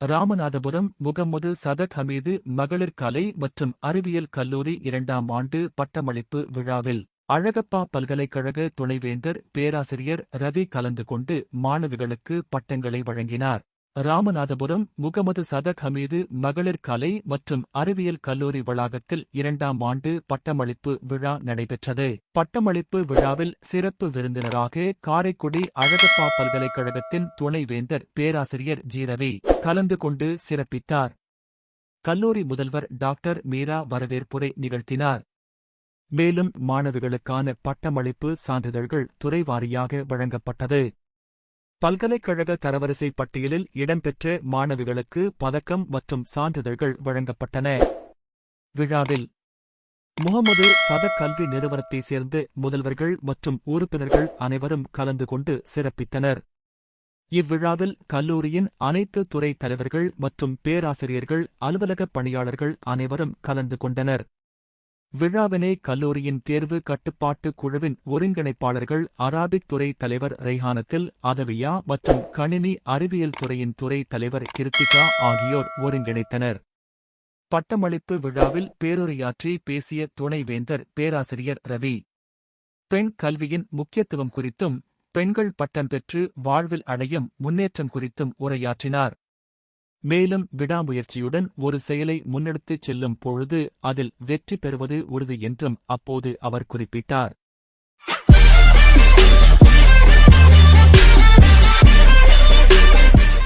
ராமநாதபுரம் முகம்மது சதக் ஹமீது மகளிர் கலை மற்றும் அறிவியல் கல்லூரி இரண்டாம் ஆண்டு பட்டமளிப்பு விழாவில் அழகப்பா பல்கலைக்கழக துணைவேந்தர் பேராசிரியர் ரவி கலந்து கொண்டு மாணவிகளுக்கு பட்டங்களை வழங்கினார். ராமநாதபுரம் முகமது சதக் ஹமீது மகளிர் கலை மற்றும் அறிவியல் கல்லூரி வளாகத்தில் இரண்டாம் ஆண்டு பட்டமளிப்பு விழா நடைபெற்றது. பட்டமளிப்பு விழாவில் சிறப்பு விருந்தினராக காரைக்குடி அழகப்பா பல்கலைக்கழகத்தின் துணைவேந்தர் பேராசிரியர் ஜீரவி கலந்து கொண்டு சிறப்பித்தார். கல்லூரி முதல்வர் டாக்டர் மீரா வரவேற்புரை நிகழ்த்தினார். மேலும் மாணவிகளுக்கான பட்டமளிப்பு சான்றிதழ்கள் துறைவாரியாக வழங்கப்பட்டது. பல்கலைக்கழக தரவரிசை பட்டியலில் இடம்பெற்ற மாணவிகளுக்கு பதக்கம் மற்றும் சான்றிதழ்கள் வழங்கப்பட்டன. விழாவில் முகமது சதக் கல்வி நிறுவனத்தைச் சேர்ந்த முதல்வர்கள் மற்றும் உறுப்பினர்கள் அனைவரும் கலந்து கொண்டு சிறப்பித்தனர். இவ்விழாவில் கல்லூரியின் அனைத்து துறை தலைவர்கள் மற்றும் பேராசிரியர்கள் அலுவலக பணியாளர்கள் அனைவரும் கலந்து கொண்டனர். விழாவினை கல்லூரியின் தேர்வு கட்டுப்பாட்டு குழுவின் ஒருங்கிணைப்பாளர்கள் அராபிக் துறை தலைவர் ரெய்ஹானத்தில் அதவியா மற்றும் கணினி அறிவியல் துறையின் துறை தலைவர் கிருத்திகா ஆகியோர் ஒருங்கிணைத்தனர். பட்டமளிப்பு விழாவில் பேருரையாற்றி பேசிய துணைவேந்தர் பேராசிரியர் ரவி. பெண் கல்வியின் முக்கியத்துவம் குறித்தும் பெண்கள் பட்டம் பெற்று வாழ்வில் அடையும் முன்னேற்றம் குறித்தும் உரையாற்றினார். மேலும் விடாமுயற்சியுடன் ஒரு செயலை முன்னெடுத்துச் செல்லும் பொழுது அதில் வெற்றி பெறுவது உறுதி என்றும் அப்போது அவர் குறிப்பிட்டார்.